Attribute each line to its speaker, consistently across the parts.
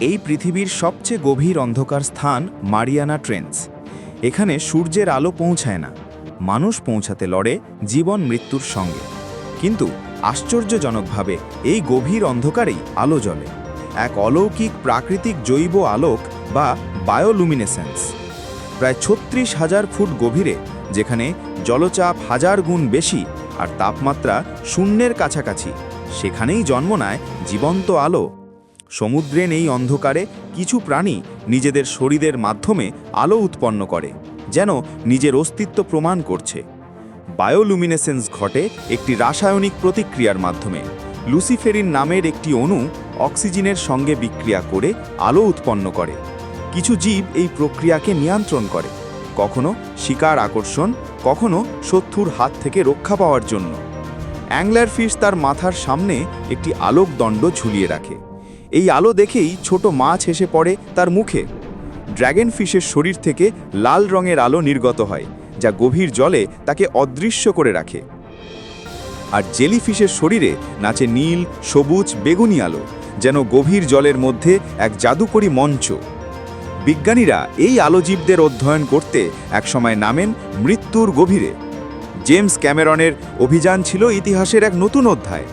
Speaker 1: এই পৃথিবীর সবচেয়ে গভীর অন্ধকার স্থান মারিয়ানা ট্রেন্স। এখানে সূর্যের আলো পৌঁছায় না। মানুষ পৌঁছাতে লড়ে জীবন মৃত্যুর সঙ্গে। কিন্তু আশ্চর্যজনকভাবে এই গভীর অন্ধকারেই আলো জ্বলে। এক অলৌকিক প্রাকৃতিক জৈব আলোক বা বায়োলুমিনেসেন্স। প্রায় ছত্রিশ হাজার ফুট গভীরে, যেখানে জলচাপ হাজার গুণ বেশি আর তাপমাত্রা শূন্যের কাছাকাছি, সেখানেই জন্ম নেয় জীবন্ত আলো সমুদ্রে নেই অন্ধকারে কিছু প্রাণী নিজেদের শরীরের মাধ্যমে আলো উৎপন্ন করে, যেন নিজের অস্তিত্ব প্রমাণ করছে। বায়োলুমিনেসেন্স ঘটে একটি রাসায়নিক প্রতিক্রিয়ার মাধ্যমে। লুসিফেরিন নামের একটি অণু অক্সিজেনের সঙ্গে বিক্রিয়া করে আলো উৎপন্ন করে। কিছু জীব এই প্রক্রিয়াকে নিয়ন্ত্রণ করে, কখনো শিকার আকর্ষণ, কখনো শত্রুর হাত থেকে রক্ষা পাওয়ার জন্য। অ্যাংলার ফিশ তার মাথার সামনে একটি আলোক দণ্ড ঝুলিয়ে রাখে। এই আলো দেখেই ছোট মাছ এসে পড়ে তার মুখে। ড্র্যাগন ফিশের শরীর থেকে লাল রঙের আলো নির্গত হয়, যা গভীর জলে তাকে অদৃশ্য করে রাখে। আর জেলিফিশের শরীরে নাচে নীল, সবুজ, বেগুনি আলো, যেন গভীর জলের মধ্যে এক জাদুকরী মঞ্চ। বিজ্ঞানীরা এই আলোজীবদের অধ্যয়ন করতে একসময় নামেন মৃত্যুর গভীরে। জেমস ক্যামেরনের অভিযান ছিল ইতিহাসের এক নতুন অধ্যায়।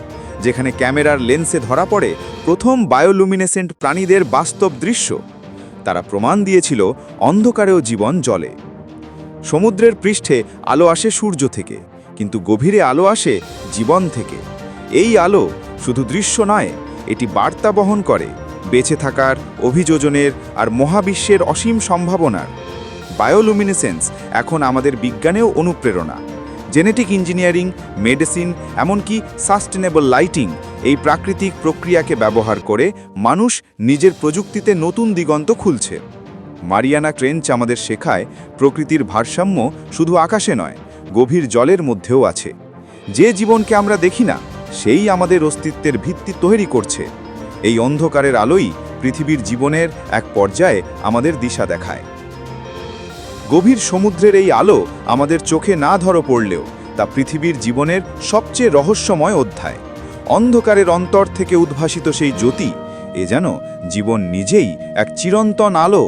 Speaker 1: যেখানে ক্যামেরার লেন্সে ধরা পড়ে প্রথম বায়োলুমিনেসেন্ট প্রাণীদের বাস্তব দৃশ্য। তারা প্রমাণ দিয়েছিল অন্ধকারেও জীবন জলে সমুদ্রের পৃষ্ঠে আলো আসে সূর্য থেকে, কিন্তু গভীরে আলো আসে জীবন থেকে। এই আলো শুধু দৃশ্য নয়, এটি বার্তা বহন করে, বেঁচে থাকার, অভিযোজনের আর মহাবিশ্বের অসীম সম্ভাবনার। বায়োলুমিনেসেন্স এখন আমাদের বিজ্ঞানেও অনুপ্রেরণা। জেনেটিক ইঞ্জিনিয়ারিং, মেডিসিন, এমনকি সাস্টেনেবল লাইটিং এই প্রাকৃতিক প্রক্রিয়াকে ব্যবহার করে মানুষ নিজের প্রযুক্তিতে নতুন দিগন্ত খুলছে। মারিয়ানা ট্রেঞ্চ আমাদের শেখায়, প্রকৃতির ভারসাম্য শুধু আকাশে নয়, গভীর জলের মধ্যেও আছে। যে জীবনকে আমরা দেখি না, সেই আমাদের অস্তিত্বের ভিত্তি তৈরি করছে। এই অন্ধকারের আলোই পৃথিবীর জীবনের এক পর্যায়ে আমাদের দিশা দেখায়। গভীর সমুদ্রের এই আলো আমাদের চোখে না ধরো পড়লেও তা পৃথিবীর জীবনের সবচেয়ে রহস্যময় অধ্যায়। অন্ধকারের অন্তর থেকে উদ্ভাসিত সেই জ্যোতি, এ যেন জীবন নিজেই এক চিরন্তন আলো।